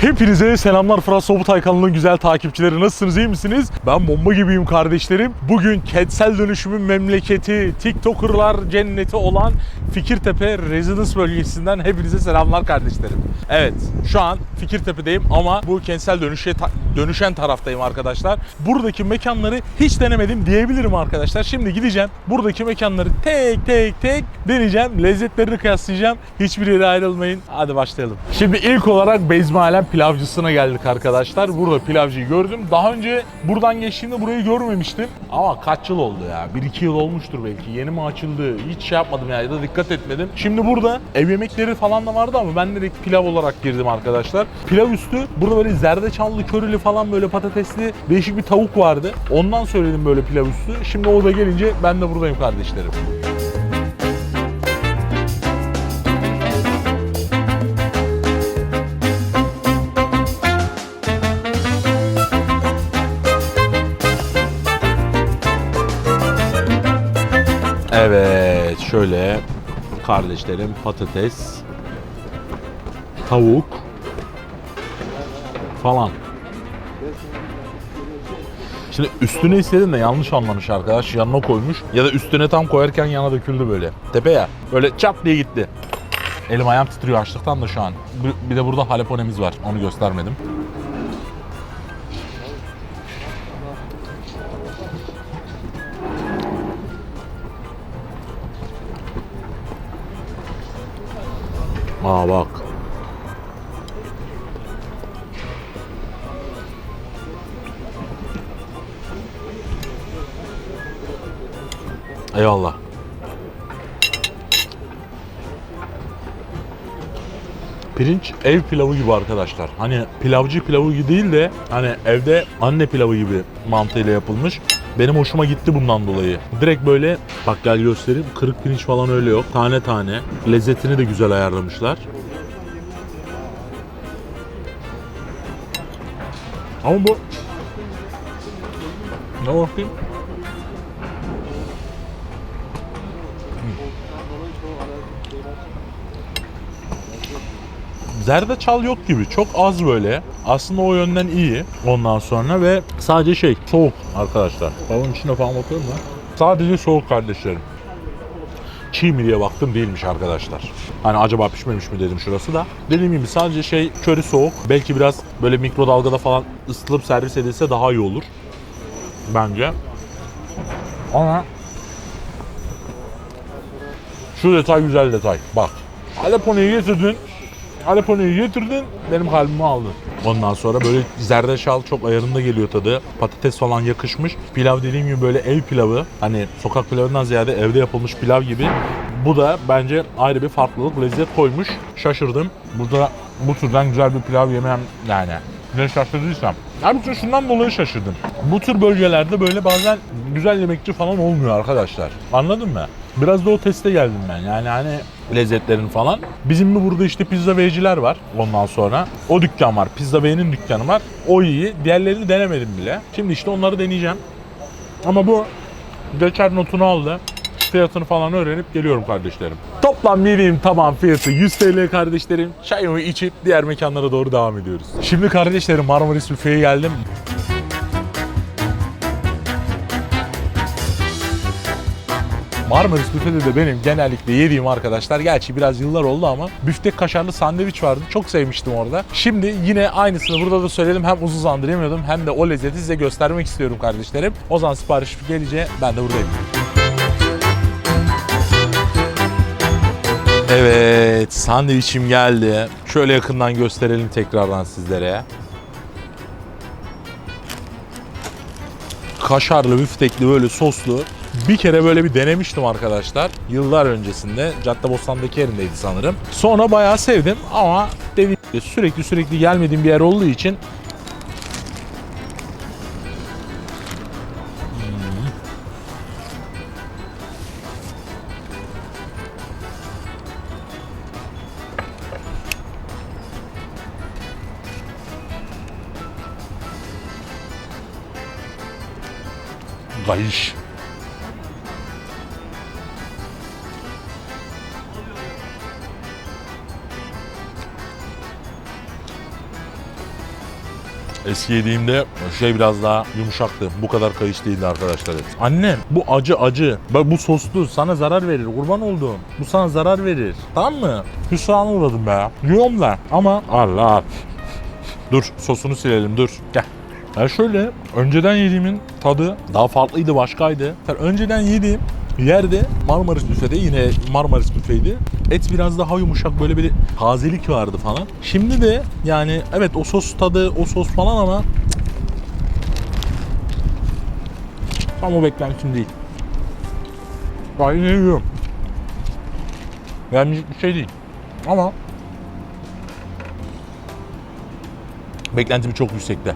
Hepinize selamlar Fırat Sobutay kanalının güzel takipçileri. Nasılsınız iyi misiniz? Ben bomba gibiyim kardeşlerim. Bugün kentsel dönüşümün memleketi, TikTokerlar cenneti olan Fikirtepe Residence bölgesinden hepinize selamlar kardeşlerim. Evet şu an Fikirtepe'deyim ama bu kentsel dönüşe ta- dönüşen taraftayım arkadaşlar. Buradaki mekanları hiç denemedim diyebilirim arkadaşlar. Şimdi gideceğim buradaki mekanları tek tek tek deneyeceğim. Lezzetlerini kıyaslayacağım. Hiçbir yere ayrılmayın. Hadi başlayalım. Şimdi ilk olarak Bezmi Alem pilavcısına geldik arkadaşlar. Burada pilavcıyı gördüm. Daha önce buradan geçtiğimde burayı görmemiştim. Ama kaç yıl oldu ya? 1-2 yıl olmuştur belki. Yeni mi açıldı? Hiç şey yapmadım ya ya da dikkat etmedim. Şimdi burada ev yemekleri falan da vardı ama ben direkt pilav olarak girdim arkadaşlar. Pilav üstü burada böyle zerdeçallı, körülü falan böyle patatesli değişik bir tavuk vardı. Ondan söyledim böyle pilav üstü. Şimdi o da gelince ben de buradayım kardeşlerim. Evet şöyle kardeşlerim patates, tavuk falan. Şimdi üstüne istedim de yanlış anlamış arkadaş. Yanına koymuş. Ya da üstüne tam koyarken yana döküldü böyle. Tepe ya. Böyle çat diye gitti. Elim ayağım titriyor açlıktan da şu an. Bir- de burada haleponemiz var. Onu göstermedim. Aa bak. Eyvallah. Pirinç ev pilavı gibi arkadaşlar. Hani pilavcı pilavı gibi değil de hani evde anne pilavı gibi mantığıyla yapılmış. Benim hoşuma gitti bundan dolayı. Direkt böyle bak gel göstereyim. Kırık pirinç falan öyle yok. Tane tane. Lezzetini de güzel ayarlamışlar. Ama bu ne bakayım? Zerdeçal yok gibi. Çok az böyle. Aslında o yönden iyi. Ondan sonra ve sadece şey soğuk arkadaşlar. Tavuğun içine falan bakıyorum da. Sadece soğuk kardeşlerim. Çiğ mi diye baktım değilmiş arkadaşlar. Hani acaba pişmemiş mi dedim şurası da. Dediğim gibi sadece şey köri soğuk. Belki biraz böyle mikrodalgada falan ısıtılıp servis edilse daha iyi olur. Bence. Ama şu detay güzel detay. Bak. Alepone'yi getirdin. Alepone'yi getirdin. Benim kalbimi aldın. Ondan sonra böyle zerdeçal çok ayarında geliyor tadı. Patates falan yakışmış. Pilav dediğim gibi böyle ev pilavı. Hani sokak pilavından ziyade evde yapılmış pilav gibi. Bu da bence ayrı bir farklılık, lezzet koymuş. Şaşırdım. Burada bu türden güzel bir pilav yemem yani. Ne şaşırdıysam. Abi şundan dolayı şaşırdım. Bu tür bölgelerde böyle bazen güzel yemekçi falan olmuyor arkadaşlar. Anladın mı? Biraz da o teste geldim ben. Yani hani lezzetlerin falan. Bizim mi burada işte pizza veyciler var ondan sonra. O dükkan var. Pizza Bey'in dükkanı var. O iyi. Diğerlerini denemedim bile. Şimdi işte onları deneyeceğim. Ama bu geçer notunu aldı. Fiyatını falan öğrenip geliyorum kardeşlerim. Toplam yediğim tamam fiyatı 100 TL kardeşlerim. Çayımı içip diğer mekanlara doğru devam ediyoruz. Şimdi kardeşlerim Marmaris Büfe'ye geldim. Marmaris Büfe'de de benim genellikle yediğim arkadaşlar gerçi biraz yıllar oldu ama büftek kaşarlı sandviç vardı. Çok sevmiştim orada. Şimdi yine aynısını burada da söyledim. Hem uzun zamandır yemiyordum hem de o lezzeti size göstermek istiyorum kardeşlerim. O zaman sipariş gelince ben de buradayım. Evet, sandviçim geldi. Şöyle yakından gösterelim tekrardan sizlere. Kaşarlı, büftekli, böyle soslu. Bir kere böyle bir denemiştim arkadaşlar. Yıllar öncesinde. Caddebostan'daki yerindeydi sanırım. Sonra bayağı sevdim ama dediğim gibi sürekli sürekli gelmediğim bir yer olduğu için Gayış. Eski yediğimde şey biraz daha yumuşaktı. Bu kadar kayış değildi arkadaşlar. Annem bu acı acı. Bak bu soslu sana zarar verir. Kurban olduğum. Bu sana zarar verir. Tamam mı? Hüsrana uğradım be. Yiyorum da. Ama Allah. Dur sosunu silelim dur. Gel. Ya şöyle önceden yediğimin tadı daha farklıydı başkaydı. Sen önceden yediğim yerde Marmaris büfede yine Marmaris büfeydi. Et biraz daha yumuşak böyle bir tazelik vardı falan. Şimdi de yani evet o sos tadı o sos falan ama tam o beklentim değil. Ben yine yiyorum. Yani bir şey değil. Ama beklentim çok yüksekte.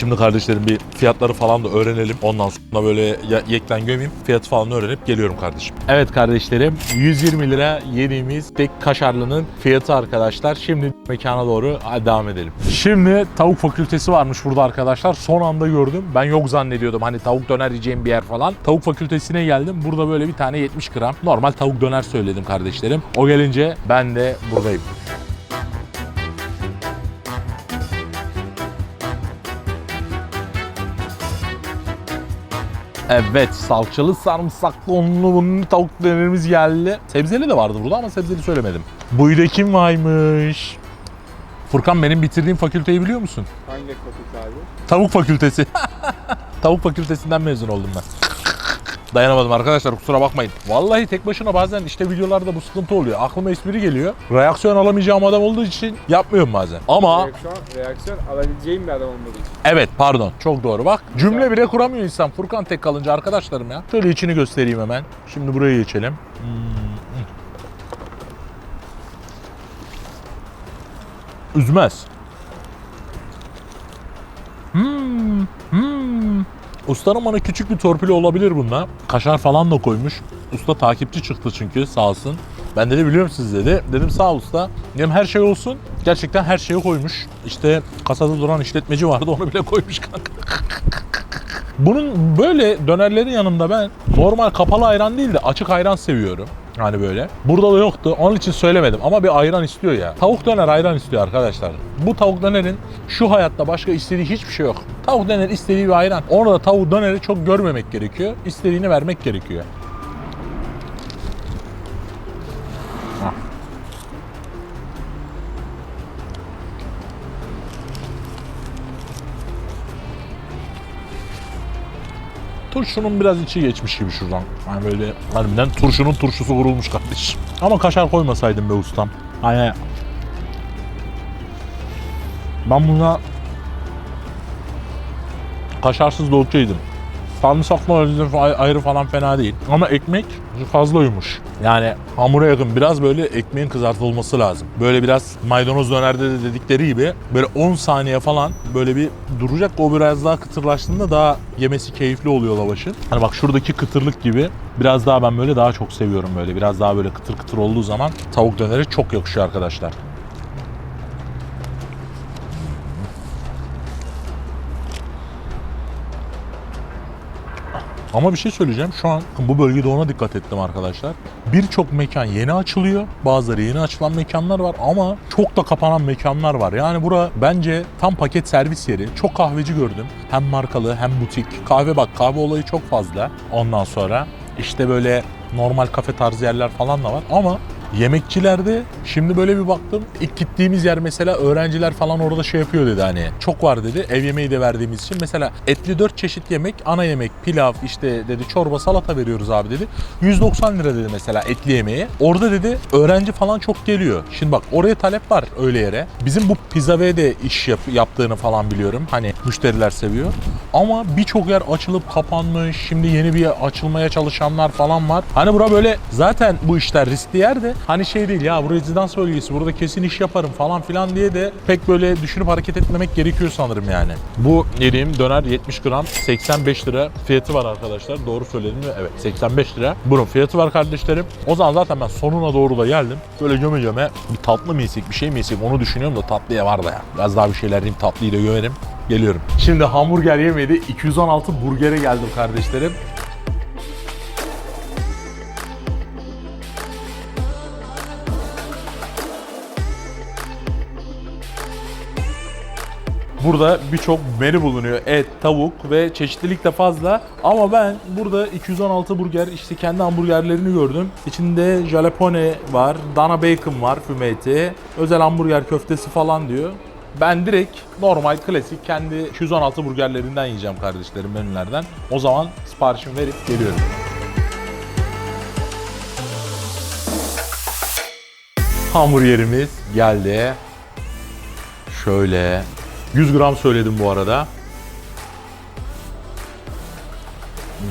Şimdi kardeşlerim bir fiyatları falan da öğrenelim. Ondan sonra böyle yekten gömeyim. Fiyatı falan öğrenip geliyorum kardeşim. Evet kardeşlerim 120 lira yediğimiz tek kaşarlının fiyatı arkadaşlar. Şimdi mekana doğru devam edelim. Şimdi tavuk fakültesi varmış burada arkadaşlar. Son anda gördüm. Ben yok zannediyordum. Hani tavuk döner yiyeceğim bir yer falan. Tavuk fakültesine geldim. Burada böyle bir tane 70 gram normal tavuk döner söyledim kardeşlerim. O gelince ben de buradayım. Evet salçalı sarımsaklı onlu bunlu tavuk dönerimiz geldi. Sebzeli de vardı burada ama sebzeli söylemedim. Buyda kim varmış? Furkan benim bitirdiğim fakülteyi biliyor musun? Hangi fakülte abi? Tavuk fakültesi. Tavuk fakültesinden mezun oldum ben. Dayanamadım arkadaşlar kusura bakmayın. Vallahi tek başına bazen işte videolarda bu sıkıntı oluyor. Aklıma espri geliyor. Reaksiyon alamayacağım adam olduğu için yapmıyorum bazen. Ama Reaksiyon, reaksiyon alabileceğim bir adam olmadığı için. Evet pardon çok doğru bak. Cümle bile kuramıyor insan Furkan tek kalınca arkadaşlarım ya. Şöyle içini göstereyim hemen. Şimdi buraya geçelim. Hmm. Üzmez. Hmm. Hmm. Ustanın bana küçük bir torpili olabilir bunda. Kaşar falan da koymuş. Usta takipçi çıktı çünkü sağ olsun. Ben dedi biliyor musunuz dedi. Dedim sağ usta. Dedim her şey olsun. Gerçekten her şeyi koymuş. İşte kasada duran işletmeci vardı onu bile koymuş kanka. Bunun böyle dönerlerin yanında ben normal kapalı ayran değil de açık ayran seviyorum. Hani böyle. Burada da yoktu. Onun için söylemedim ama bir ayran istiyor ya. Tavuk döner ayran istiyor arkadaşlar. Bu tavuk dönerin şu hayatta başka istediği hiçbir şey yok. Tavuk döner istediği bir ayran. Orada tavuk döneri çok görmemek gerekiyor. İstediğini vermek gerekiyor. Turşunun biraz içi geçmiş gibi şuradan. Yani böyle harbiden turşunun turşusu vurulmuş kardeşim. Ama kaşar koymasaydım be ustam. Hani ben buna kaşarsız da okeydim. Ay- ayrı falan fena değil. Ama ekmek fazla uyumuş. Yani hamura yakın biraz böyle ekmeğin kızartılması lazım. Böyle biraz maydanoz dönerde de dedikleri gibi böyle 10 saniye falan böyle bir duracak. O biraz daha kıtırlaştığında daha yemesi keyifli oluyor lavaşın. Hani bak şuradaki kıtırlık gibi biraz daha ben böyle daha çok seviyorum böyle. Biraz daha böyle kıtır kıtır olduğu zaman tavuk döneri çok yakışıyor arkadaşlar. Ama bir şey söyleyeceğim. Şu an bu bölgede ona dikkat ettim arkadaşlar. Birçok mekan yeni açılıyor. Bazıları yeni açılan mekanlar var ama çok da kapanan mekanlar var. Yani bura bence tam paket servis yeri. Çok kahveci gördüm. Hem markalı hem butik. Kahve bak kahve olayı çok fazla. Ondan sonra işte böyle normal kafe tarzı yerler falan da var ama Yemekçilerde şimdi böyle bir baktım. İlk gittiğimiz yer mesela öğrenciler falan orada şey yapıyor dedi hani. Çok var dedi. Ev yemeği de verdiğimiz için. Mesela etli 4 çeşit yemek, ana yemek, pilav, işte dedi çorba, salata veriyoruz abi dedi. 190 lira dedi mesela etli yemeğe. Orada dedi öğrenci falan çok geliyor. Şimdi bak oraya talep var öyle yere. Bizim bu Pizza V'de de iş yap- yaptığını falan biliyorum. Hani müşteriler seviyor. Ama birçok yer açılıp kapanmış. Şimdi yeni bir açılmaya çalışanlar falan var. Hani bura böyle zaten bu işler riskli yer de hani şey değil ya bu rezidans bölgesi burada kesin iş yaparım falan filan diye de pek böyle düşünüp hareket etmemek gerekiyor sanırım yani. Bu yediğim döner 70 gram 85 lira fiyatı var arkadaşlar. Doğru söyledim mi? Evet 85 lira. Bunun fiyatı var kardeşlerim. O zaman zaten ben sonuna doğru da geldim. Böyle göme göme bir tatlı mı yesek bir şey mi yesek onu düşünüyorum da tatlıya var da ya. Biraz daha bir şeyler yiyeyim tatlıyı da gömerim. Geliyorum. Şimdi hamburger yemedi. 216 burgere geldim kardeşlerim. Burada birçok menü bulunuyor. Et, tavuk ve çeşitlilik de fazla. Ama ben burada 216 burger işte kendi hamburgerlerini gördüm. İçinde jalapeno var, dana bacon var, füme eti, özel hamburger köftesi falan diyor. Ben direkt normal klasik kendi 216 burgerlerinden yiyeceğim kardeşlerim menülerden. O zaman siparişimi verip geliyorum. Hamburgerimiz geldi. Şöyle 100 gram söyledim bu arada. Hmm.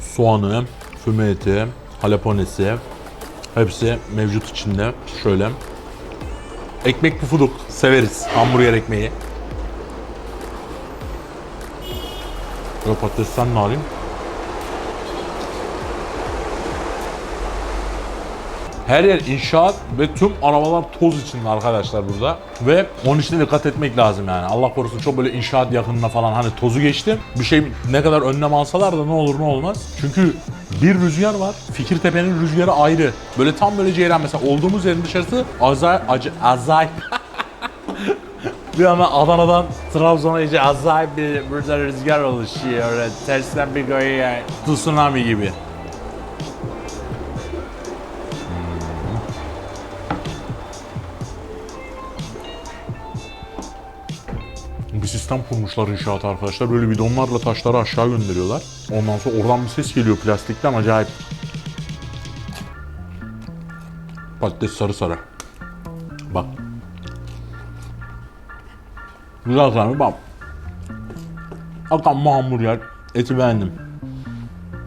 Soğanı, füme eti, jalapenesi hepsi mevcut içinde. Şöyle Ekmek pufuduk. Severiz. Hamburger ekmeği. Yok patatesten ne alayım? Her yer inşaat ve tüm arabalar toz içinde arkadaşlar burada. Ve onun için dikkat etmek lazım yani. Allah korusun çok böyle inşaat yakınına falan hani tozu geçti. Bir şey ne kadar önlem alsalar da ne olur ne olmaz. Çünkü bir rüzgar var. Fikirtepe'nin rüzgarı ayrı. Böyle tam böyle ceyran mesela olduğumuz yerin dışarısı azay acı azay bir anda Adana'dan Trabzon'a iyice acayip bir burada rüzgar oluşuyor. Öyle tersten bir koyuyor. Tsunami gibi. Bir sistem kurmuşlar inşaat arkadaşlar. Böyle bidonlarla taşları aşağı gönderiyorlar. Ondan sonra oradan bir ses geliyor plastikten acayip. Patates sarı sarı. Bak. Güzel sarı bak. Akan hamburger. Eti beğendim.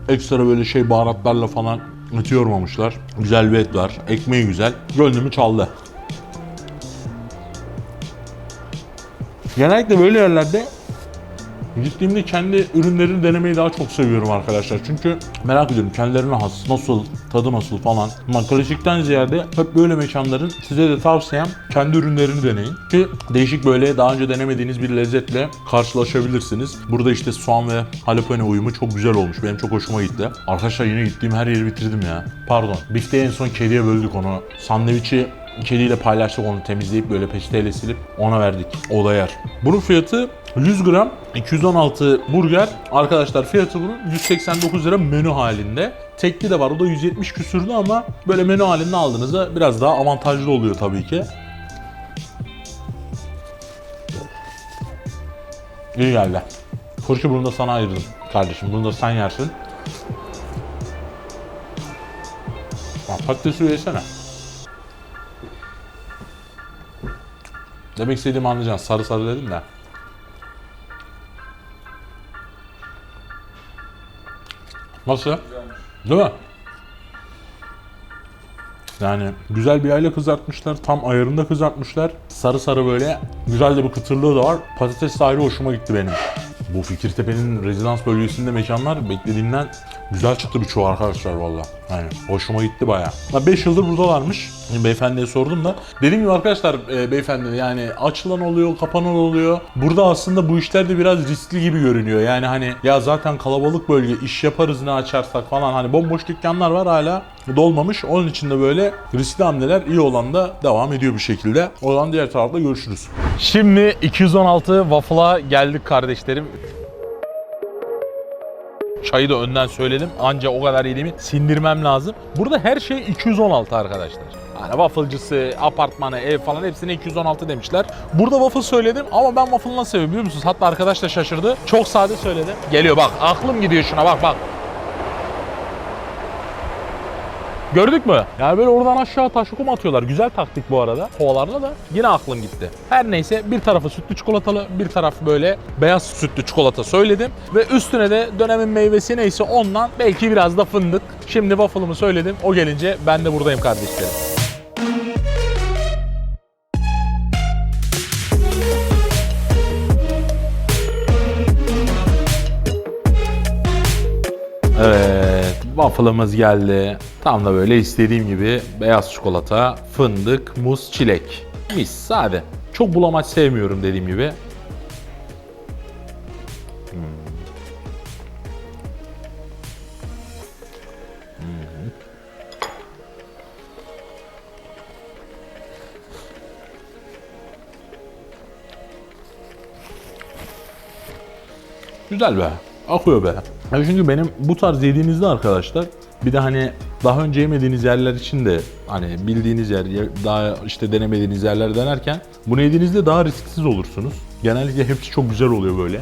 Ekstra böyle şey baharatlarla falan eti yormamışlar. Güzel bir et var. Ekmeği güzel. Gönlümü çaldı. Genellikle böyle yerlerde gittiğimde kendi ürünlerini denemeyi daha çok seviyorum arkadaşlar. Çünkü merak ediyorum kendilerine has, nasıl, tadı nasıl falan. Ama klasikten ziyade hep böyle mekanların size de tavsiyem kendi ürünlerini deneyin. Ki değişik böyle daha önce denemediğiniz bir lezzetle karşılaşabilirsiniz. Burada işte soğan ve jalapeno uyumu çok güzel olmuş. Benim çok hoşuma gitti. Arkadaşlar yine gittiğim her yeri bitirdim ya. Pardon. Bifteyi en son kediye böldük onu. Sandviçi Kediyle paylaştık onu temizleyip böyle peçeteyle silip ona verdik. O da yer. Bunun fiyatı 100 gram 216 burger. Arkadaşlar fiyatı bunun 189 lira menü halinde. Tekli de var o da 170 küsürdü ama böyle menü halinde aldığınızda biraz daha avantajlı oluyor tabii ki. İyi geldi. Fırçı bunu da sana ayırdım kardeşim. Bunu da sen yersin. Patatesi yesene. Demek istediğimi anlayacaksın. Sarı sarı dedim de. Nasıl? Değil mi? Yani güzel bir yayla kızartmışlar. Tam ayarında kızartmışlar. Sarı sarı böyle güzel de bir kıtırlığı da var. Patates de ayrı hoşuma gitti benim. Bu Fikirtepe'nin rezidans bölgesinde mekanlar beklediğimden güzel çıktı birçoğu arkadaşlar valla. Yani hoşuma gitti baya. 5 yıldır buradalarmış. Şimdi beyefendiye sordum da. Dediğim gibi arkadaşlar e, beyefendi yani açılan oluyor, kapanan oluyor. Burada aslında bu işler de biraz riskli gibi görünüyor. Yani hani ya zaten kalabalık bölge iş yaparız ne açarsak falan hani bomboş dükkanlar var hala dolmamış. Onun için de böyle riskli hamleler iyi olan da devam ediyor bir şekilde. O zaman diğer tarafta görüşürüz. Şimdi 216 waffle'a geldik kardeşlerim. Çayı da önden söyledim. Anca o kadar yediğimi sindirmem lazım. Burada her şey 216 arkadaşlar. Hani wafflecısı, apartmanı, ev falan hepsine 216 demişler. Burada waffle söyledim ama ben waffle'ı nasıl seviyorum biliyor musunuz? Hatta arkadaş da şaşırdı. Çok sade söyledim. Geliyor bak aklım gidiyor şuna bak bak. Gördük mü? Yani böyle oradan aşağı taş kum atıyorlar. Güzel taktik bu arada. Kovalarla da yine aklım gitti. Her neyse bir tarafı sütlü çikolatalı, bir taraf böyle beyaz sütlü çikolata söyledim. Ve üstüne de dönemin meyvesi neyse ondan belki biraz da fındık. Şimdi waffle'ımı söyledim. O gelince ben de buradayım kardeşlerim. waffle'ımız geldi. Tam da böyle istediğim gibi beyaz çikolata, fındık, muz, çilek. Mis, sade. Çok bulamaç sevmiyorum dediğim gibi. Hmm. Hmm. Güzel be. Akıyor be. Ya çünkü benim bu tarz yediğinizde arkadaşlar bir de hani daha önce yemediğiniz yerler için de hani bildiğiniz yer, daha işte denemediğiniz yerler denerken bunu yediğinizde daha risksiz olursunuz. Genellikle hepsi çok güzel oluyor böyle.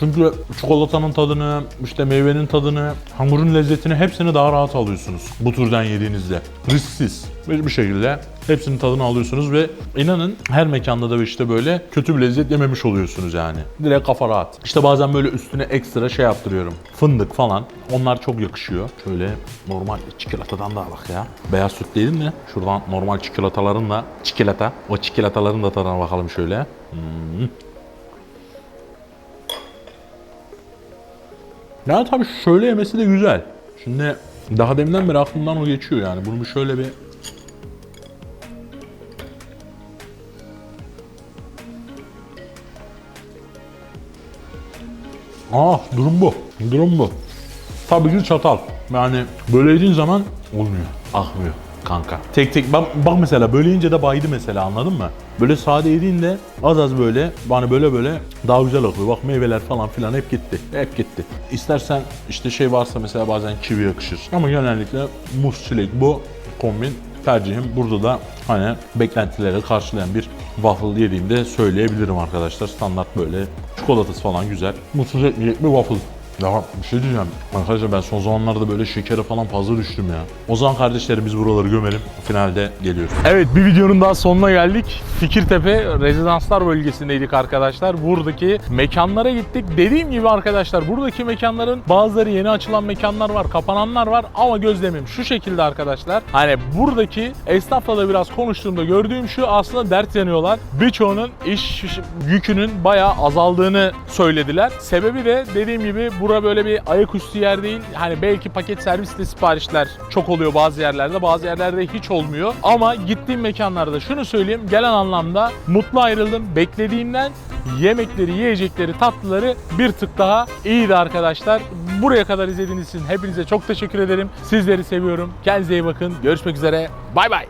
Çünkü çikolatanın tadını, işte meyvenin tadını, hamurun lezzetini hepsini daha rahat alıyorsunuz bu türden yediğinizde. Risksiz bir bir şekilde hepsinin tadını alıyorsunuz ve inanın her mekanda da işte böyle kötü bir lezzet yememiş oluyorsunuz yani. Direkt kafa rahat. İşte bazen böyle üstüne ekstra şey yaptırıyorum. Fındık falan. Onlar çok yakışıyor. Şöyle normal çikolatadan da bak ya. Beyaz süt değilim de şuradan normal çikolataların da çikolata. O çikolataların da tadına bakalım şöyle. Hmm. Yani tabii şöyle yemesi de güzel. Şimdi daha deminden beri aklımdan o geçiyor yani. Bunu şöyle bir Ah durum bu. Durum bu. Tabii ki çatal. Yani böyle yediğin zaman olmuyor. Akmıyor kanka. Tek tek bak, bak mesela böyle yiyince de baydı mesela anladın mı? Böyle sade yediğinde az az böyle hani böyle böyle daha güzel akıyor. Bak meyveler falan filan hep gitti. Hep gitti. İstersen işte şey varsa mesela bazen kivi yakışır. Ama genellikle muz çilek bu kombin tercihim. Burada da hani beklentileri karşılayan bir waffle yediğimde söyleyebilirim arkadaşlar. Standart böyle çikolatası falan güzel. Mutsuz etmeyecek bir waffle. Ya bir şey diyeceğim. Arkadaşlar ben son zamanlarda böyle şekere falan fazla düştüm ya. O zaman kardeşlerim biz buraları gömelim. Finalde geliyoruz. Evet bir videonun daha sonuna geldik. Fikirtepe rezidanslar bölgesindeydik arkadaşlar. Buradaki mekanlara gittik. Dediğim gibi arkadaşlar buradaki mekanların bazıları yeni açılan mekanlar var, kapananlar var ama gözlemim şu şekilde arkadaşlar. Hani buradaki esnafla da biraz konuştuğumda gördüğüm şu aslında dert yanıyorlar. Birçoğunun iş yükünün bayağı azaldığını söylediler. Sebebi de dediğim gibi bura böyle bir ayaküstü yer değil. Hani belki paket servisle siparişler çok oluyor bazı yerlerde, bazı yerlerde hiç olmuyor. Ama gittiğim mekanlarda şunu söyleyeyim, gelen anlamda mutlu ayrıldım. Beklediğimden yemekleri, yiyecekleri, tatlıları bir tık daha iyiydi arkadaşlar. Buraya kadar izlediğiniz için hepinize çok teşekkür ederim. Sizleri seviyorum. Kendinize iyi bakın. Görüşmek üzere. Bay bay.